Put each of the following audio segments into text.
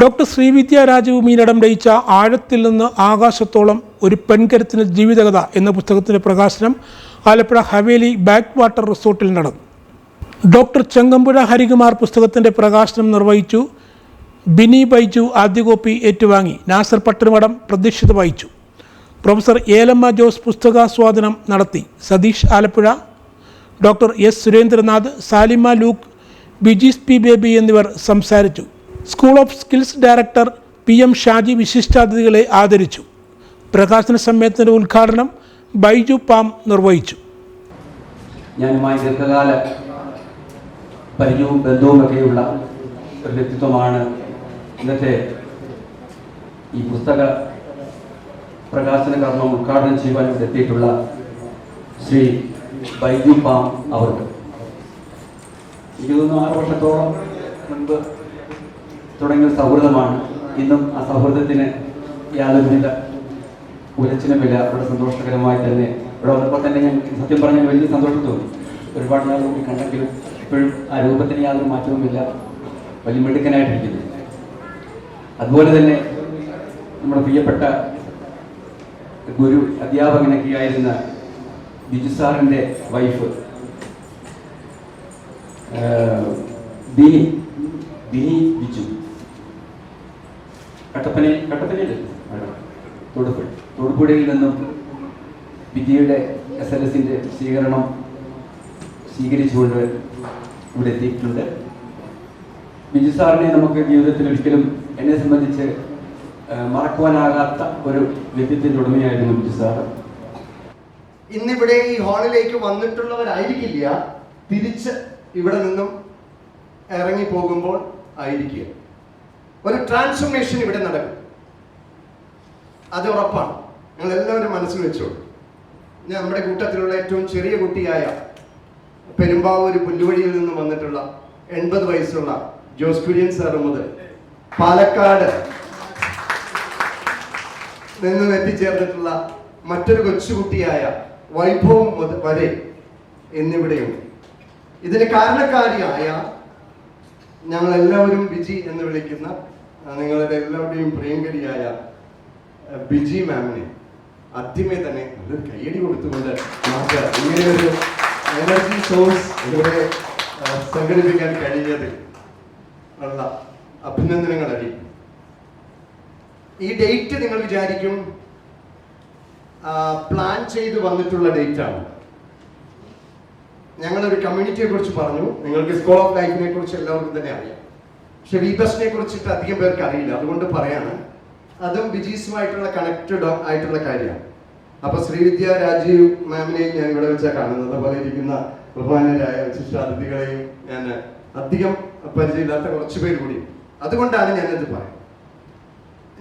Doctor Srividya Rajeev Meenadam രചിച്ച ആഴത്തിൽ നിന്ന് ആകാശത്തോളം ഒരു പെൺകരുത്തിന് ജീവിതകഥ എന്ന പുസ്തകത്തിന്റെ പ്രകാശനം ആലപ്പുഴ ഹവേലി ബാക്ക് വാട്ടർ റിസോർട്ടിൽ നടന്നു. ഡോക്ടർ ചെങ്കമ്പുഴ ഹരികുമാർ പുസ്തകത്തിന്റെ പ്രകാശനം നിർവഹിച്ചു. ബിനി ബൈജു ആദ്യ കോപ്പി ഏറ്റുവാങ്ങി. നാസർ പട്ടണമടം പ്രതീക്ഷിത വായിച്ചു പ്രൊഫസർ ഏലമ്മ ജോസ് പുസ്തകാസ്വാദനം നടത്തി. Satheesh Alappuzha. Doctor S Surendranath Salima Luke Bijis P Baby എന്നിവർ സംസാരിച്ചു. School of skills director P M Shaji വിശിഷ്ടാതിഥികളെ ആദരിച്ചു. പ്രകാശന സമ്മേളനത്തിന്റെ ഉദ്ഘാടനം ബൈജു പാം നിർവഹിച്ചു. ഞാനുമായി ദീർഘകാല പരിചയവും ബന്ധവുമൊക്കെയുള്ള ഒരു വ്യക്തിത്വമാണ് ഇന്നത്തെ ഈ പുസ്തക പ്രകാശന കർമ്മം ഉദ്ഘാടനം ചെയ്യുവാൻ എത്തിയിട്ടുള്ള ശ്രീ ബൈജു പാം അവർക്ക്. ഇരുപത്തി ആറ് വർഷത്തോളം മുൻപ് തുടങ്ങിയ സൗഹൃദമാണ്. ഇന്നും ആ സൗഹൃദത്തിന് യാതൊരുവിധ ഉലച്ചിനുമില്ല അവിടെ സന്തോഷകരമായി തന്നെ ഇവിടെ വന്നപ്പോൾ തന്നെ ഞാൻ സത്യം പറഞ്ഞാൽ വലിയ സന്തോഷം തോന്നി. ഒരുപാട് നാൾ കൂടി കണ്ടെങ്കിലും ഇപ്പോഴും ആ രൂപത്തിന് യാതൊരു മാറ്റവുമില്ല വലിയ മിടുക്കനായിട്ടിരിക്കുന്നു. അതുപോലെ തന്നെ നമ്മുടെ പ്രിയപ്പെട്ട ഗുരു അധ്യാപകനൊക്കെ ആയിരുന്ന ബിജു സാറിന്റെ വൈഫ് ബിനി ബിനി ബിജു. കട്ടപ്പന കട്ടപ്പനയിൽ തൊടുപുഴ. തൊടുപ്പുഴയിൽ നിന്നും വിദ്യയുടെ എസ് എൽ എസിന്റെ സ്വീകരണം സ്വീകരിച്ചുകൊണ്ട് ഇവിടെ എത്തിയിട്ടുണ്ട്. ബിജു സാറിനെ നമുക്ക് ജീവിതത്തിൽ ഒരിക്കലും എന്നെ സംബന്ധിച്ച് മറക്കുവാനാകാത്ത ഒരു വ്യക്തിത്വത്തിന്റെ ഉടമയായിരുന്നു ബിജു സാർ ഇന്നിവിടെ ഈ ഹാളിലേക്ക് വന്നിട്ടുള്ളവരായിരിക്കില്ല. തിരിച്ച് ഇവിടെ നിന്നും ഇറങ്ങി പോകുമ്പോൾ ആയിരിക്കുക. ഒരു ട്രാൻസ്ഫോർമേഷൻ ഇവിടെ നടക്കും. അത് ഉറപ്പാണ്. നിങ്ങൾ എല്ലാവരും മനസ്സിൽ വെച്ചോളൂ ഞാൻ നമ്മുടെ കൂട്ടത്തിലുള്ള ഏറ്റവും ചെറിയ കുട്ടിയായ പെരുമ്പാവൂർ പുല്ലുവഴിയിൽ നിന്ന് വന്നിട്ടുള്ള എൺപത് വയസ്സുള്ള ജോസ് കുര്യൻ സാർ മുതൽ പാലക്കാട് നിന്നും എത്തിച്ചേർന്നിട്ടുള്ള മറ്റൊരു കൊച്ചുകുട്ടിയായ വൈഭവം വരെ എന്നിവിടെയുണ്ട്. ഇതിന് കാരണക്കാരിയായ ഞങ്ങൾ എല്ലാവരും വിജി എന്ന് വിളിക്കുന്ന നിങ്ങളുടെ എല്ലാവരുടെയും പ്രിയങ്കരിയായ ബിജി മാമിനെ ആദ്യമേ തന്നെ നല്ലൊരു കയ്യടി കൊടുത്തുകൊണ്ട് നമുക്ക് ഇങ്ങനെ ഒരു എനർജി സോഴ്സ് ഇവിടെ സംഘടിപ്പിക്കാൻ കഴിഞ്ഞത്. ഉള്ള അഭിനന്ദനങ്ങൾ അറിയിക്കും ഈ ഡേറ്റ് നിങ്ങൾ വിചാരിക്കും പ്ലാൻ ചെയ്ത് വന്നിട്ടുള്ള ഡേറ്റ് ആണ്. ഞങ്ങളൊരു കമ്മ്യൂണിറ്റിയെ കുറിച്ച് പറഞ്ഞു. നിങ്ങൾക്ക് സ്കൂൾ ഓഫ് ലൈഫിനെ കുറിച്ച് എല്ലാവർക്കും തന്നെ അറിയാം. പക്ഷെ വിബസിനെ കുറിച്ചിട്ട് അധികം പേർക്ക് അറിയില്ല. അതുകൊണ്ട് പറയാണ് അതും ബിജീസുമായിട്ടുള്ള കണക്റ്റഡ് ആയിട്ടുള്ള കാര്യമാണ്. അപ്പൊ ശ്രീവിദ്യ രാജീവ് മാമിനെയും ഞാൻ ഇവിടെ വെച്ചാൽ കാണുന്നത്. അതുപോലെ ഇരിക്കുന്ന ബഹുമാനരായ വിശിഷ്ടാതിഥികളെയും ഞാൻ അധികം പരിചയമില്ലാത്ത കുറച്ച് പേര് കൂടി. അതുകൊണ്ടാണ് ഞാനത് പറയുന്നത്.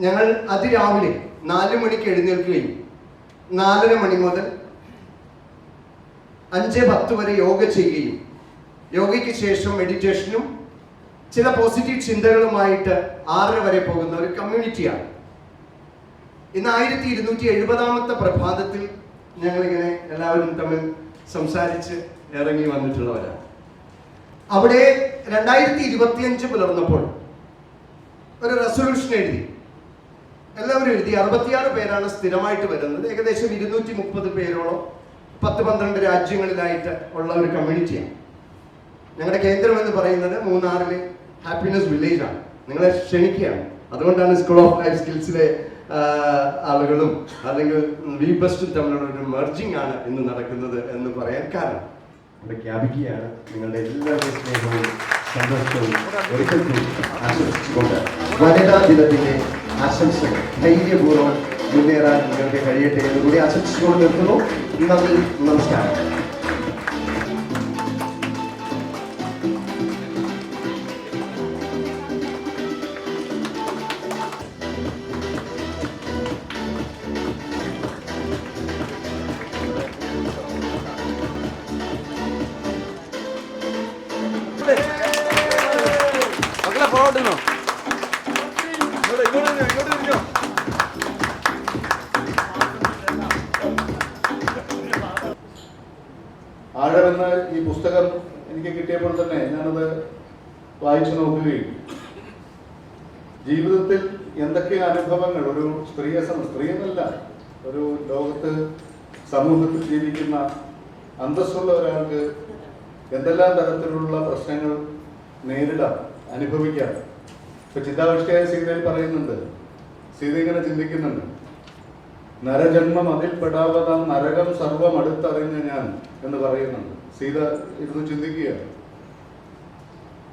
ഞങ്ങൾ അതിരാവിലെ നാല് മണിക്ക് എഴുന്നേൽക്കുകയും നാലര മണി മുതൽ അഞ്ച് പത്ത് വരെ യോഗ ചെയ്യുകയും യോഗയ്ക്ക് ശേഷം മെഡിറ്റേഷനും ചില പോസിറ്റീവ് ചിന്തകളുമായിട്ട് ആറര വരെ പോകുന്ന ഒരു കമ്മ്യൂണിറ്റിയാണ് ഇന്ന് ആയിരത്തി ഇരുന്നൂറ്റി എഴുപതാമത്തെ പ്രഭാതത്തിൽ ഞങ്ങളിങ്ങനെ എല്ലാവരും തമ്മിൽ സംസാരിച്ച് ഇറങ്ങി വന്നിട്ടുള്ളവരാണ്. അവിടെ രണ്ടായിരത്തി ഇരുപത്തിയഞ്ച് പുലർന്നപ്പോൾ ഒരു റെസൊല്യൂഷൻ എഴുതി. എല്ലാവരും എഴുതി. അറുപത്തിയാറ് പേരാണ് സ്ഥിരമായിട്ട് വരുന്നത്. ഏകദേശം ഇരുന്നൂറ്റി മുപ്പത് പേരോളം പത്ത് പന്ത്രണ്ട് രാജ്യങ്ങളിലായിട്ട് ഉള്ള ഒരു കമ്മ്യൂണിറ്റിയാണ് ഞങ്ങളുടെ കേന്ദ്രം എന്ന് പറയുന്നത് മൂന്നാറിലെ ഹാപ്പിനെസ് വില്ലേജ് ആണ് നിങ്ങളെ ക്ഷണിക്കുകയാണ്. അതുകൊണ്ടാണ് സ്കൂൾ ഓഫ് ലൈഫ് സ്കിൽസിലെ ആളുകളും അല്ലെങ്കിൽ വി ബെസ്റ്റും തമ്മിലുള്ള ഒരു മെർജിങ് ആണ് ഇന്ന് നടക്കുന്നത് എന്ന് പറയാൻ കാരണം. പ്രഖ്യാപിക്കുകയാണ് നിങ്ങളുടെ എല്ലാവരുടെയും സ്നേഹവും സന്തോഷവും ഒരിക്കൽ വനിതാ ദിനത്തിന്റെ ആശംസകൾ ധൈര്യപൂർവം മുന്നേറാൻ നിങ്ങൾക്ക് കഴിയട്ടെ എന്ന് കൂടി ആശംസിച്ചുകൊണ്ട് നിർത്തുന്നു. നന്ദി നമസ്കാരം. ആഴമെന്ന ഈ പുസ്തകം എനിക്ക് കിട്ടിയപ്പോൾ തന്നെ ഞാനത് വായിച്ചു നോക്കുകയും ജീവിതത്തിൽ എന്തൊക്കെ അനുഭവങ്ങൾ ഒരു സ്ത്രീയെ എന്നല്ല ഒരു ലോകത്ത് സമൂഹത്തിൽ ജീവിക്കുന്ന അന്തസ്സുള്ള ഒരാൾക്ക് എന്തെല്ലാം തരത്തിലുള്ള പ്രശ്നങ്ങൾ നേരിടാം അനുഭവിക്കാം. ഇപ്പൊ ചിന്താവിഷ്ടയായ സീതയിൽ പറയുന്നുണ്ട് സീത ഇങ്ങനെ ചിന്തിക്കുന്നുണ്ട് നരജന്മം അതിൽ പെടാവതാം നരകം സർവം അടുത്തറിഞ്ഞ ഞാൻ എന്ന് പറയുന്നുണ്ട്. സീത ഇരുന്ന് ചിന്തിക്കുക.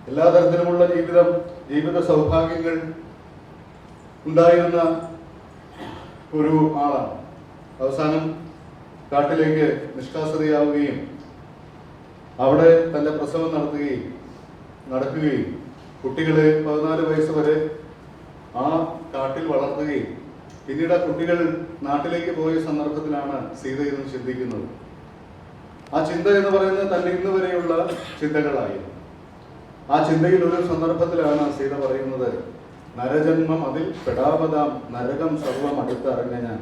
എല്ലാ തരത്തിലുമുള്ള ജീവിതം ജീവിത സൗഭാഗ്യങ്ങൾ ഉണ്ടായിരുന്ന ഒരു ആളാണ്. അവസാനം കാട്ടിലേക്ക് നിഷ്കാസതയാവുകയും അവിടെ തന്റെ പ്രസവം നടത്തുകയും നടക്കുകയും കുട്ടികളെ പതിനാല് വയസ്സ് വരെ ആ കാട്ടിൽ വളർത്തുകയും പിന്നീട് ആ കുട്ടികൾ നാട്ടിലേക്ക് പോയ സന്ദർഭത്തിലാണ് സീത ഇന്ന് ചിന്തിക്കുന്നത്. ആ ചിന്ത എന്ന് പറയുന്നത് തന്റെ ഇന്ന് വരെയുള്ള ചിന്തകളായിരുന്നു ആ ചിന്തയിൽ ഒരു സന്ദർഭത്തിലാണ് സീത പറയുന്നത് നരജന്മം അതിൽ പെടാപതാം നരകം സർവം അടുത്തറിഞ്ഞ ഞാൻ.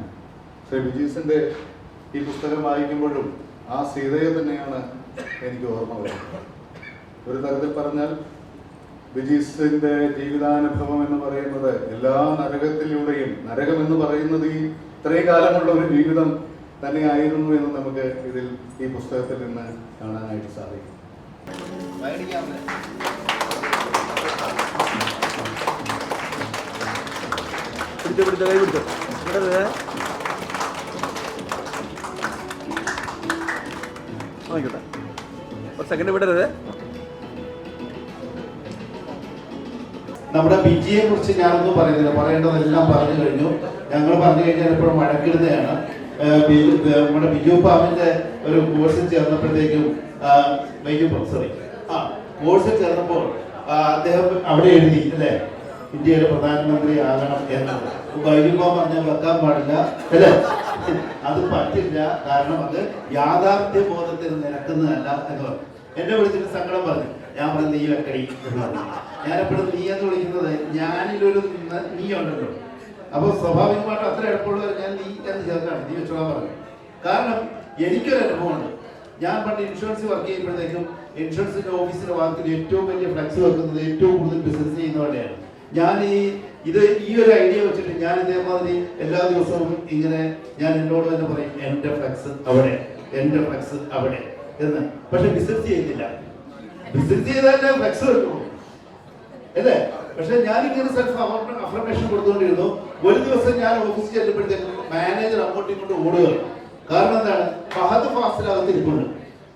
ശ്രീ വിജീസിന്റെ ഈ പുസ്തകം വായിക്കുമ്പോഴും ആ സീതയെ തന്നെയാണ് എനിക്ക് ഓർമ്മ വരുന്നത്. ഒരു തരത്തിൽ പറഞ്ഞാൽ വിജീസിന്റെ ജീവിതാനുഭവം എന്ന് പറയുന്നത് എല്ലാ നരകത്തിലൂടെയും നരകം എന്ന് പറയുന്നത് ഈ ഇത്രയും കാലമുള്ള ഒരു ജീവിതം തന്നെയായിരുന്നു എന്ന് നമുക്ക് ഇതിൽ ഈ പുസ്തകത്തിൽ നിന്ന് കാണാനായിട്ട് സാധിക്കും. സെക്കൻഡ് വിടരുത് നമ്മുടെ വിജയെ കുറിച്ച് ഞാനൊന്നും പറയുന്നില്ല. പറയേണ്ടതെല്ലാം പറഞ്ഞു കഴിഞ്ഞു. ഞങ്ങൾ പറഞ്ഞു കഴിഞ്ഞാൽ ഇപ്പോൾ മഴക്കിടുന്നതാണ് നമ്മുടെ ബിജു പാമിന്റെ ഒരു കോഴ്സ് ചേർന്നപ്പോഴത്തേക്കും ബിജു സോറി ആ കോഴ്സ് ചേർന്നപ്പോൾ അദ്ദേഹം അവിടെ എഴുതി അല്ലേ? ഇന്ത്യയുടെ പ്രധാനമന്ത്രി ആകണം എന്ന് ബൈജു പാം പറഞ്ഞാൽ വെക്കാൻ പാടില്ല അല്ലേ? അത് പറ്റില്ല. കാരണം അത് യാഥാർത്ഥ്യ ബോധത്തിൽ നിരക്കുന്നതല്ല എന്ന് പറഞ്ഞു. എന്നെ വിളിച്ചിട്ട് സങ്കടം പറഞ്ഞു. ഞാൻ പറഞ്ഞു നീ വെക്കടി എന്ന് പറഞ്ഞു. ഞാൻ എപ്പോഴും നീ എന്ന് വിളിക്കുന്നത് ഞാനിലൊരു ന- ഉണ്ടല്ലോ അപ്പൊ സ്വാഭാവികമായിട്ട് അത്ര എളുപ്പമുള്ളവർ ഞാൻ നീ എന്ന് ചേർക്കാണ്. നീ വെച്ചോളാൻ പറഞ്ഞു. കാരണം എനിക്കൊരു അനുഭവമുണ്ട്. ഞാൻ പണ്ട് ഇൻഷുറൻസ് വർക്ക് ചെയ്യുമ്പോഴത്തേക്കും ഇൻഷുറൻസിന്റെ ഓഫീസിന്റെ ഭാഗത്തിൽ ഏറ്റവും വലിയ ഫ്ലക്സ് വെക്കുന്നത് ഏറ്റവും കൂടുതൽ ബിസിനസ് ചെയ്യുന്നവരുടെയാണ്. ഞാൻ ഈ ഇത് ഈ ഒരു ഐഡിയ വെച്ചിട്ട് ഞാൻ ഇതേമാതിരി എല്ലാ ദിവസവും ഇങ്ങനെ ഞാൻ എന്നോട് തന്നെ പറയും എന്റെ ഫ്ലക്സ് അവിടെ എന്റെ ഫ്ലക്സ് അവിടെ എന്ന്. പക്ഷെ ബിസിനസ് ചെയ്യുന്നില്ല. ബിസിനസ് ചെയ്താലേ ഫ്ലക്സ് വെക്കുള്ളൂ അല്ലേ? പക്ഷെ ഞാൻ ഇങ്ങനെ സെൽഫ് അഫർമേഷൻ കൊടുത്തുകൊണ്ടിരുന്നു. ഒരു ദിവസം ഞാൻ ഓഫീസിൽ ചെല്ലുമ്പോഴത്തേക്കും മാനേജർ അങ്ങോട്ടും ഇങ്ങോട്ടും ഓടുക കാരണം എന്താണ്? ഫഹദ് ഫാസിലകത്ത് ഇരിപ്പുണ്ട്.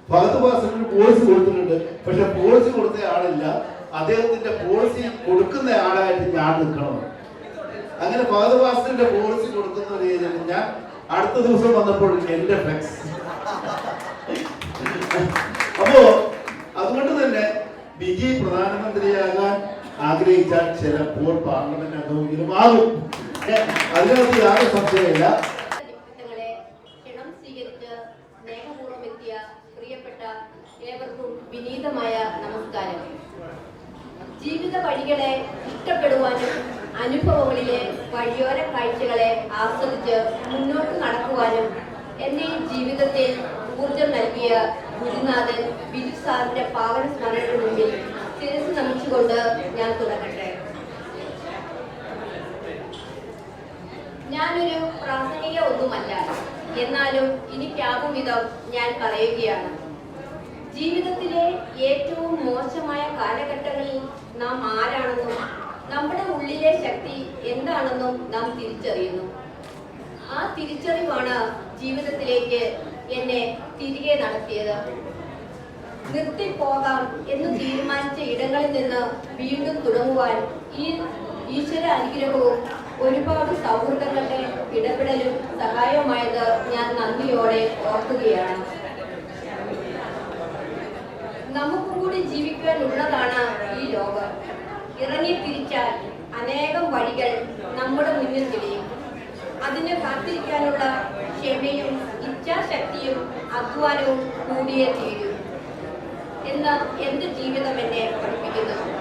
ഫഹദ് ഫാസിലിന് പോളിസി കൊടുത്തിട്ടുണ്ട്. പക്ഷെ പോളിസി കൊടുത്ത ആളില്ല. അദ്ദേഹത്തിന്റെ പോളിസി കൊടുക്കുന്ന ആളായിട്ട് ഞാൻ നിൽക്കണം. അങ്ങനെ ഫഹദ് ഫാസിലിന്റെ പോളിസി കൊടുക്കുന്ന ഏരിയയിൽ ഞാൻ അടുത്ത ദിവസം വന്നപ്പോൾ എന്റെ ഫ്ലെക്സ് അപ്പോ അതുകൊണ്ട് തന്നെ ബിജി പ്രധാനമന്ത്രിയാകാൻ ആഗ്രഹിച്ചാൽ ചിലപ്പോൾ പാർലമെന്റ് അംഗമെങ്കിലും ആകും. അതിനകത്ത് യാതൊരു സംശയമില്ല ഏവർക്കും വിനീതമായ നമസ്കാരം. ജീവിത വഴികളെ ഇഷ്ടപ്പെടുവാനും അനുഭവങ്ങളിലെ വഴിയോര കാഴ്ചകളെ ആസ്വദിച്ച് മുന്നോട്ട് നടക്കുവാനും എന്നെ ജീവിതത്തിൽ ഊർജം നൽകിയ ഗുരുനാഥൻ ബിജു സാറിന്റെ പാവന സ്മരണയുടെ മുന്നിൽ ശിരസ് നമിച്ചുകൊണ്ട് ഞാൻ തുടങ്ങട്ടെ ഞാനൊരു പ്രാസംഗിക ഒന്നുമല്ല. എന്നാലും എനിക്കാകും വിധം ഞാൻ പറയുകയാണ്. ജീവിതത്തിലെ ഏറ്റവും മോശമായ കാലഘട്ടങ്ങളിൽ നാം ആരാണെന്നും നമ്മുടെ ഉള്ളിലെ ശക്തി എന്താണെന്നും നാം തിരിച്ചറിയുന്നു. ആ തിരിച്ചറിവാണ് ജീവിതത്തിലേക്ക് എന്നെ തിരികെ നടത്തിയത്. നിർത്തിപ്പോകാം എന്ന് തീരുമാനിച്ച ഇടങ്ങളിൽ നിന്ന് വീണ്ടും തുടങ്ങുവാൻ ഈ ഈശ്വര അനുഗ്രഹവും ഒരുപാട് സൗഹൃദങ്ങളുടെ ഇടപെടലും സഹായമായത് ഞാൻ നന്ദിയോടെ ഓർക്കുകയാണ്. നമുക്കും കൂടി ജീവിക്കാനുള്ളതാണ് ഈ ലോകം. ഇറങ്ങി തിരിച്ചാൽ അനേകം വഴികൾ നമ്മുടെ മുന്നിൽ തെളിയും അതിനെ കാത്തിരിക്കാനുള്ള ക്ഷമയും ഇച്ഛാശക്തിയും അധ്വാനവും കൂടിയേ തീരൂ. എന്ന് എന്റെ ജീവിതം എന്നെ പഠിപ്പിക്കുന്നു?